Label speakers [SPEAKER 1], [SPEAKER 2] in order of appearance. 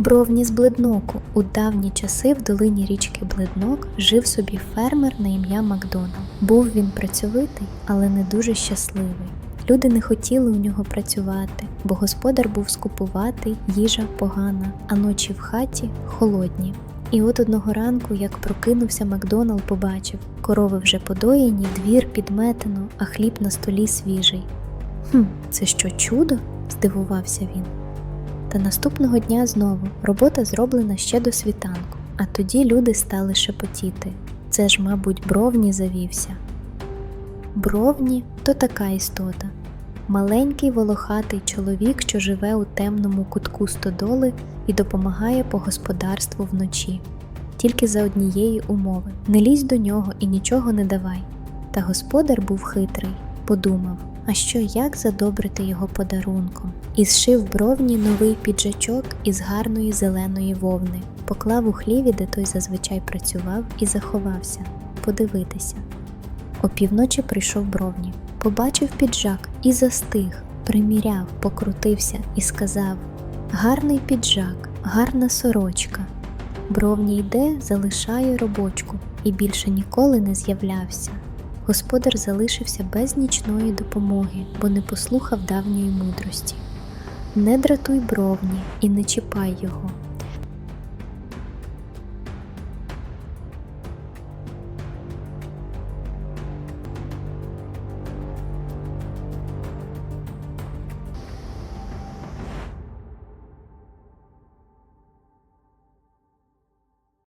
[SPEAKER 1] Бровні з Бледноку у давні часи в долині річки Бледнок жив собі фермер на ім'я Макдональд. Був він працьовитий, але не дуже щасливий. Люди не хотіли у нього працювати, бо господар був скупуватий, їжа погана, а ночі в хаті холодні. І от одного ранку, як прокинувся Макдоналд, побачив, корови вже подоєні, двір підметено, а хліб на столі свіжий. Хм, це що чудо? здивувався він. Та наступного дня знову робота зроблена ще до світанку, а тоді люди стали шепотіти. Це ж, мабуть, бровні завівся. Бровні то така істота. Маленький волохатий чоловік, що живе у темному кутку стодоли і допомагає по господарству вночі. Тільки за однієї умови не лізь до нього і нічого не давай. Та господар був хитрий, подумав, а що як задобрити його подарунком, і зшив бровні новий піджачок із гарної зеленої вовни, поклав у хліві, де той зазвичай працював, і заховався подивитися. Опівночі прийшов бровні, побачив піджак і застиг, приміряв, покрутився і сказав: Гарний піджак, гарна сорочка. Бровні йде, залишає робочку і більше ніколи не з'являвся. Господар залишився без нічної допомоги, бо не послухав давньої мудрості. Не дратуй бровні і не чіпай його,